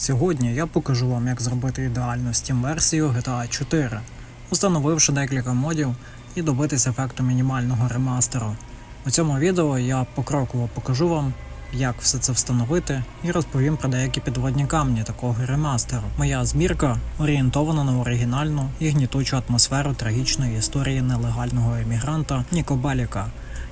Сьогодні я покажу вам, як зробити ідеальну Steam версію GTA 4, установивши декілька модів і добитися ефекту мінімального ремастеру. У цьому відео я покроково покажу вам, як все це встановити, і розповім про деякі підводні камні такого ремастеру. Моя збірка орієнтована на оригінальну і гнітучу атмосферу трагічної історії нелегального емігранта Ніко Беліка,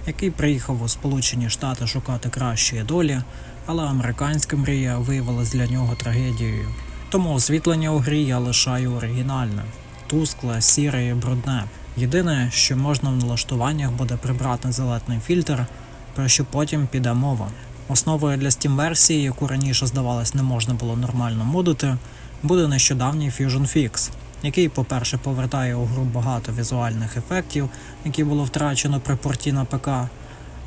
який приїхав у Сполучені Штати шукати кращої долі, але американська мрія виявилась для нього трагедією. Тому освітлення у грі я лишаю оригінальне, тускле, сіре і брудне. Єдине, що можна в налаштуваннях буде прибрати зелетний фільтр, про що потім піде мова. Основою для Steam версії, яку раніше здавалось не можна було нормально модити, буде нещодавній Fusion Fix, який, по-перше, повертає у гру багато візуальних ефектів, які було втрачено при порті на ПК.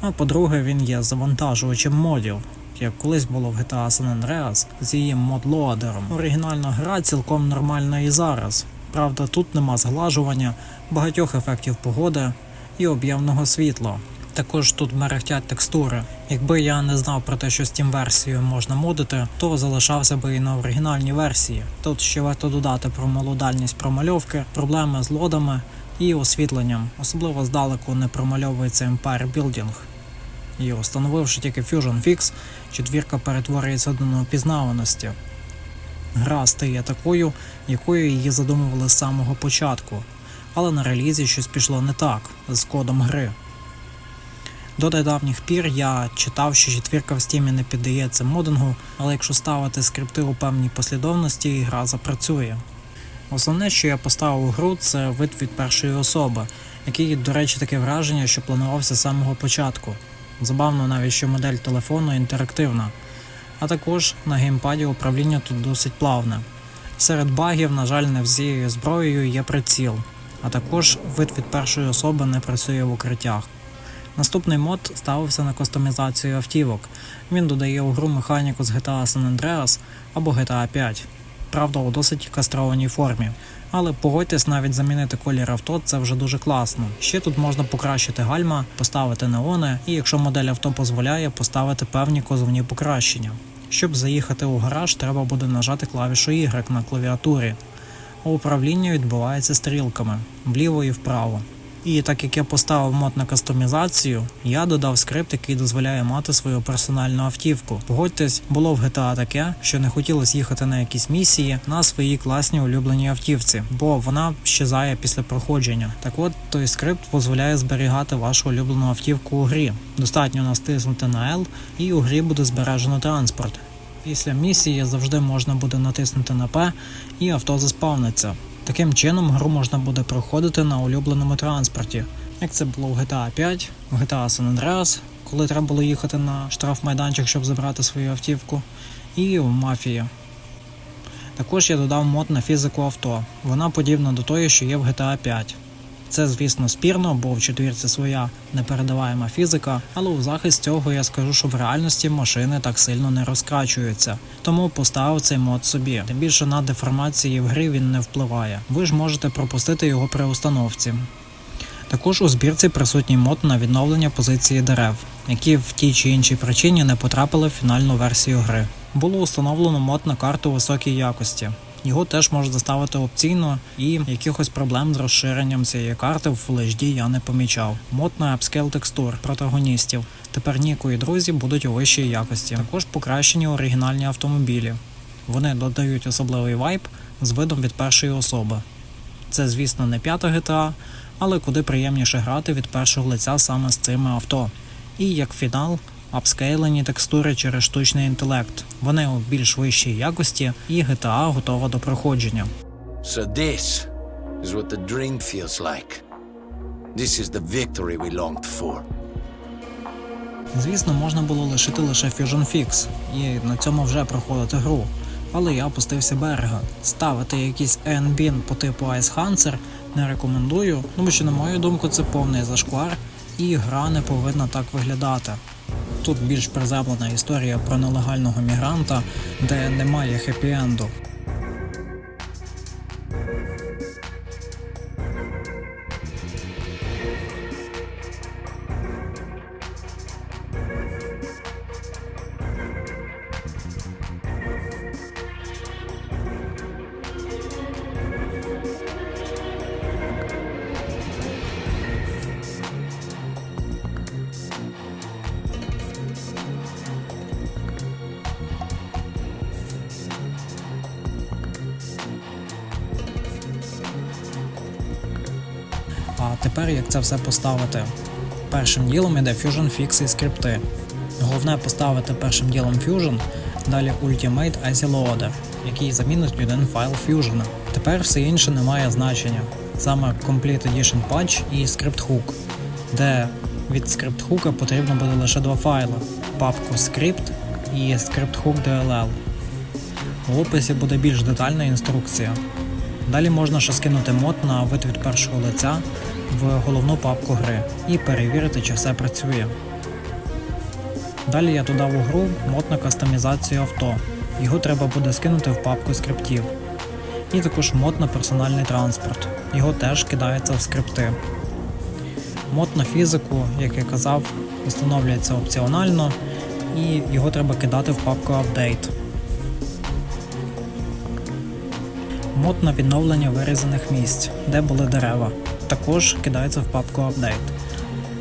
А по-друге, він є завантажувачем модів, як колись було в GTA San Andreas з її модлоадером. Оригінальна гра цілком нормальна і зараз. Правда, тут нема зглажування, багатьох ефектів погоди і об'ємного світла. Також тут мерехтять текстури. Якби я не знав про те, що Steam версію можна модити, то залишався би і на оригінальній версії. Тут ще варто додати про малодальність промальовки, проблеми з лодами і освітленням. Особливо здалеку не промальовується Empire Building. І установивши тільки Fusion Fix, четвірка перетворюється до неопізнаваності. Гра стає такою, якою її задумували з самого початку, але на релізі щось пішло не так з кодом гри. До недавніх пір я читав, що четвірка в стімі не піддається модингу, але якщо ставити скрипти у певній послідовності, гра запрацює. Основне, що я поставив у гру, це вид від першої особи, який, до речі, таке враження, що планувався з самого початку. Забавно навіть, що модель телефону інтерактивна. А також на геймпаді управління тут досить плавне. Серед багів, на жаль, не всією зброєю є приціл, а також вид від першої особи не працює в укриттях. Наступний мод ставився на кастомізацію автівок. Він додає у гру механіку з GTA San Andreas або GTA 5. Правда, у досить кастрованій формі. Але погодьтесь, навіть замінити колір авто це вже дуже класно. Ще тут можна покращити гальма, поставити неони, і якщо модель авто дозволяє, поставити певні козовні покращення. Щоб заїхати у гараж, треба буде нажати клавішу Y на клавіатурі. А управління відбувається стрілками вліво і вправо. І так як я поставив мод на кастомізацію, я додав скрипт, який дозволяє мати свою персональну автівку. Погодьтесь, було в GTA таке, що не хотілося їхати на якісь місії на своїй класній улюбленій автівці, бо вона щезає після проходження. Так от той скрипт дозволяє зберігати вашу улюблену автівку у грі. Достатньо натиснути на L, і у грі буде збережено транспорт. Після місії завжди можна буде натиснути на P і авто заспавниться. Таким чином гру можна буде проходити на улюбленому транспорті, як це було в GTA 5, в GTA San Andreas, коли треба було їхати на штрафмайданчик, щоб забрати свою автівку, і в мафії. Також я додав мод на фізику авто. Вона подібна до тої, що є в GTA 5. Це, звісно, спірно, бо в четвірці своя непередаваема фізика, але у захист цього я скажу, що в реальності машини так сильно не розкрачуються, тому поставив цей мод собі. Тим більше на деформації в грі він не впливає. Ви ж можете пропустити його при установці. Також у збірці присутній мод на відновлення позиції дерев, які в тій чи іншій причині не потрапили в фінальну версію гри. Було установлено мод на карту високій якості. Його теж можна ставити опційно, і якихось проблем з розширенням цієї карти в Full HD я не помічав. Мод на апскейл текстур протагоністів. Тепер Ніко і друзі будуть у вищій якості. Також покращені оригінальні автомобілі. Вони додають особливий вайб з видом від першої особи. Це, звісно, не п'ята GTA, але куди приємніше грати від першого лиця саме з цими авто. І як фінал, апскейлені текстури через штучний інтелект. Вони у більш вищій якості, і GTA готова до проходження. So this is what the dream feels like. This is the victory we longed for. Звісно, можна було лишити лише Fusion Fix і на цьому вже проходити гру. Але я опустився берега. Ставити якийсь NBIN по типу Ice Hunter не рекомендую, тому що, на мою думку, це повний зашквар, і гра не повинна так виглядати. Тут більш призаблена історія про нелегального мігранта, де немає хеппі-енду. А тепер як це все поставити? Першим ділом іде Fusion Fix і скрипти. Головне поставити першим ділом Fusion, далі Ultimate Asy Loader, який замінить один файл Fusion. Тепер все інше не має значення. Саме Complete Edition Patch і Script Hook, де від Script Hook потрібно буде лише два файли: папку Script і Script Hook DLL. В описі буде більш детальна інструкція. Далі можна ще скинути мод на вид першого лиця в головну папку гри і перевірити, чи все працює. Далі я додав у гру мод на кастомізацію авто. Його треба буде скинути в папку скриптів. І також мод на персональний транспорт. Його теж кидається в скрипти. Мод на фізику, як я казав, встановлюється опціонально і його треба кидати в папку Update. Мод на відновлення вирізаних місць, де були дерева, також кидається в папку Update.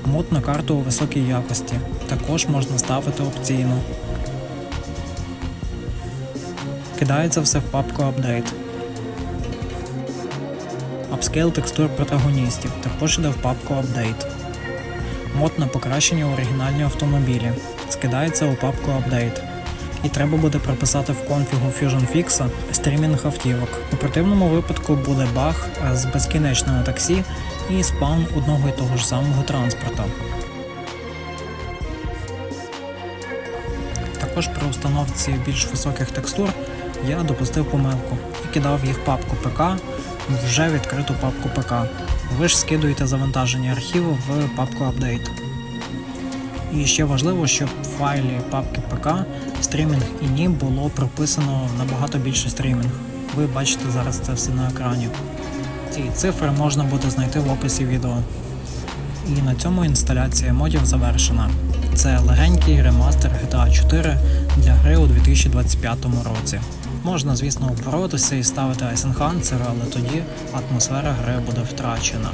Мод на карту у високій якості також можна ставити опційно. Кидається все в папку Update. Апскейл текстур протагоністів також йде в папку Update. Мод на покращення оригінальні автомобілі скидається у папку Update. І треба буде прописати в конфігу Fusion Fix стрімінг автівок. У противному випадку буде баг з безкінечного таксі і спаун одного і того ж самого транспорта. Також при установці більш високих текстур я допустив помилку і кидав їх в папку ПК вже відкриту папку ПК. Ви ж скидуєте завантажені архіви в папку Update. І ще важливо, щоб в файлі папки ПК стрімінг і ні було прописано набагато більше стрімінг. Ви бачите зараз це все на екрані. Ці цифри можна буде знайти в описі відео. І на цьому інсталяція модів завершена. Це легенький ремастер GTA 4 для гри у 2025 році. Можна, звісно, боротися і ставити Enhancer, але тоді атмосфера гри буде втрачена.